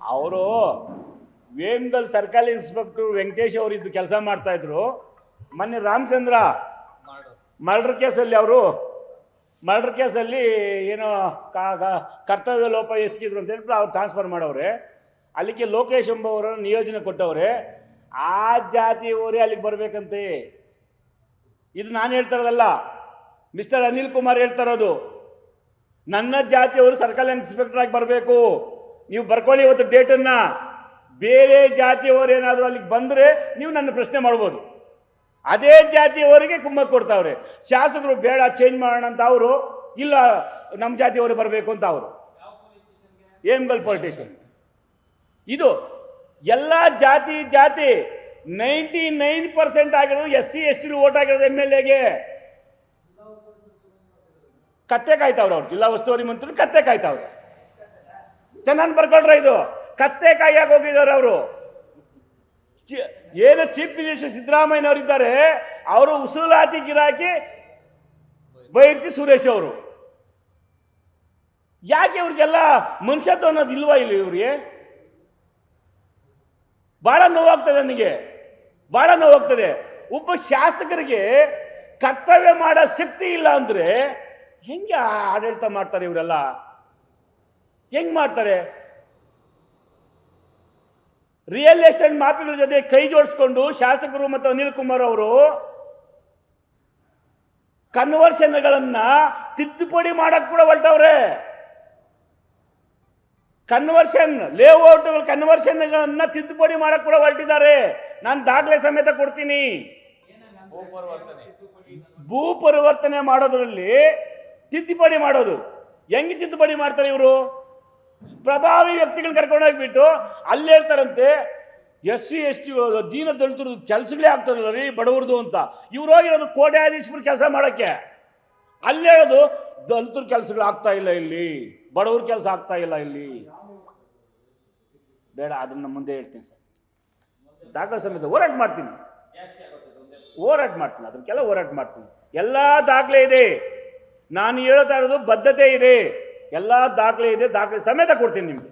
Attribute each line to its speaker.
Speaker 1: ಅವರು Vemagal circle inspector Venkatesh ಅವರು ಇದ್ದು ಕೆಲಸ ಮಾಡ್ತಾ ಇದ್ರು. ಮೊನ್ನೆ ರಾಮಚಂದ್ರ ಮರ್ಡರ್ ಕೇಸಲ್ಲಿ ಅವರು, ಮರ್ಡರ್ ಕೇಸಲ್ಲಿ ಏನೋ ಕರ್ತವ್ಯ ಲೋಪ ಎಸ್ಗಿದ್ರು ಅಂತ ಹೇಳ್ಬಿಟ್ಟು ಅವ್ರು ಟ್ರಾನ್ಸ್ಫರ್ ಮಾಡವ್ರೆ. ಅಲ್ಲಿಗೆ ಲೋಕೇಶ್ ಎಂಬವರ ನಿಯೋಜನೆ ಕೊಟ್ಟವ್ರೆ. ಆ ಜಾತಿಯವರೇ ಅಲ್ಲಿಗೆ ಬರಬೇಕಂತೆ. ಇದು ನಾನು ಹೇಳ್ತಾ ಇರೋದಲ್ಲ, ಮಿಸ್ಟರ್ ಅನಿಲ್ ಕುಮಾರ್ ಹೇಳ್ತಾ ಇರೋದು, ನನ್ನ ಜಾತಿಯವರು ಸರ್ಕಲ್ ಇನ್ಸ್ಪೆಕ್ಟರ್ ಆಗಿ ಬರಬೇಕು. ನೀವು ಬರ್ಕೊಳ್ಳಿ ಇವತ್ತು ಡೇಟನ್ನು ಬೇರೆ ಜಾತಿಯವರು ಏನಾದರೂ ಅಲ್ಲಿಗೆ ಬಂದರೆ ನೀವು ನನ್ನ ಪ್ರಶ್ನೆ ಮಾಡ್ಬೋದು. ಅದೇ ಜಾತಿಯವರಿಗೆ ಕುಮ್ಮಕ್ ಕೊಡ್ತಾವ್ರೆ. ಶಾಸಕರು ಬೇಡ ಚೇಂಜ್ ಮಾಡೋಣ ಅಂತ ಅವರು, ಇಲ್ಲ ನಮ್ಮ ಜಾತಿಯವರು ಬರಬೇಕು ಅಂತ ಅವರು. ಏಮ್ಗಲ್ ಪೊಲಿಟಿಷಿಯನ್ ಇದು ಎಲ್ಲ ಜಾತಿ ಜಾತಿ ನೈಂಟಿ ನೈನ್ ಪರ್ಸೆಂಟ್ ಆಗಿರೋದು S C S T vote ಆಗಿರೋದು ಎಂ ಎಲ್ ಎಗೆ ಕತ್ತೆ ಕಾಯ್ತಾವ್ರೆ ಅವ್ರು, ಜಿಲ್ಲಾ ಉಸ್ತುವಾರಿ ಮಂತ್ರಿ ಕತ್ತೆ ಕಾಯ್ತಾವ್ರೆ. ಚೆನ್ನಾಗಿ ಬರ್ಕೊಳ್ರ ಇದು. ಕತ್ತೆ ಕಾಯಕ್ಕೆ ಹೋಗಿದ್ದಾರೆ ಅವರು. ಏನು ಚೀಫ್ ಮಿನಿಸ್ಟರ್ ಸಿದ್ದರಾಮಯ್ಯನವರಿದ್ದಾರೆ, ಅವರು ಉಸುಲಾತಿ ಗಿರಾಕಿ ಬೈರ್ತಿ ಸುರೇಶ್ ಅವರು. ಯಾಕೆ ಇವ್ರಿಗೆಲ್ಲ ಮನುಷ್ಯತ್ವ ಅನ್ನೋದು ಇಲ್ವಾ ಇಲ್ಲಿ ಇವ್ರಿಗೆ? ಬಹಳ ನೋವಾಗ್ತದೆ ನನಗೆ. ಬಹಳ ನೋವಾಗ್ತದೆ. ಒಬ್ಬ ಶಾಸಕರಿಗೆ ಕರ್ತವ್ಯ ಮಾಡೋ ಶಕ್ತಿ ಇಲ್ಲ ಅಂದರೆ ಹೆಂಗೆ ಆಡಳಿತ ಮಾಡ್ತಾರೆ ಇವರೆಲ್ಲ? ಹೆಂಗ್ ಮಾಡ್ತಾರೆ? ರಿಯಲ್ ಎಸ್ಟೇಟ್ ಮಾಫಿಗಳ ಜೊತೆ ಕೈ ಜೋಡಿಸ್ಕೊಂಡು ಶಾಸಕರು ಮತ್ತು ಅನಿಲ್ ಕುಮಾರ್ ಅವರು ಕನ್ವರ್ಷನ್ಗಳನ್ನ ತಿದ್ದುಪಡಿ ಮಾಡಕ್ ಕೂಡ ಹೊರಟವ್ರೆ. ಕನ್ವರ್ಷನ್ ಲೇಔಟ್ಗಳು ಕನ್ವರ್ಷನ್ಗಳನ್ನ ತಿದ್ದುಪಡಿ ಮಾಡಕ್ ಕೂಡ ಹೊರಟಿದ್ದಾರೆ. ನಾನು ದಾಖಲೆ ಸಮೇತ ಕೊಡ್ತೀನಿ. ಭೂ ಪರಿವರ್ತನೆ ಮಾಡೋದ್ರಲ್ಲಿ ತಿದ್ದುಪಡಿ ಮಾಡೋದು. ಹೆಂಗೆ ತಿದ್ದುಪಡಿ ಮಾಡ್ತಾರೆ ಇವರು? ಪ್ರಭಾವಿ ವ್ಯಕ್ತಿಗಳನ್ನ ಕರ್ಕೊಂಡೋಗ್ಬಿಟ್ಟು ಅಲ್ಲಿ ಹೇಳ್ತಾರಂತೆ, ಎಸ್ ಸಿ, ಎಸ್ ಟಿ ದೀನ ದಲಿತರು ಕೆಲಸಗಳೇ ಆಗ್ತಾರಲ್ಲ ರೀ ಬಡವ್ರದ್ದು ಅಂತ. ಇವ್ರು ಹೋಗಿರೋದು ಕೋಟ್ಯಾಧೀಶರು ಕೆಲಸ ಮಾಡೋಕ್ಕೆ. ಅಲ್ಲಿ ಹೇಳೋದು, ದಲಿತರ ಕೆಲಸಗಳು ಆಗ್ತಾ ಇಲ್ಲ ಇಲ್ಲಿ, ಬಡವ್ರ ಕೆಲಸ ಆಗ್ತಾ ಇಲ್ಲ ಇಲ್ಲಿ. ಬೇಡ, ಅದನ್ನ ಮುಂದೆ ಹೇಳ್ತೀನಿ ಸರ್. ದಾಖಲೆ ಸಮೇತ ಹೋರಾಟ ಮಾಡ್ತೀನಿ. ಹೋರಾಟ ಮಾಡ್ತೀನಿ ಅದಕ್ಕೆಲ್ಲ ಹೋರಾಟ ಮಾಡ್ತೀನಿ. ಎಲ್ಲ ದಾಖಲೆ ಇದೆ. ನಾನು ಹೇಳ್ತಾ ಇರೋದು ಬದ್ಧತೆ ಇದೆ. ಎಲ್ಲ ದಾಖಲೆ ಇದೆ ದಾಖಲೆ ಸಮೇತ ಕೊಡ್ತೀನಿ ನಿಮಗೆ.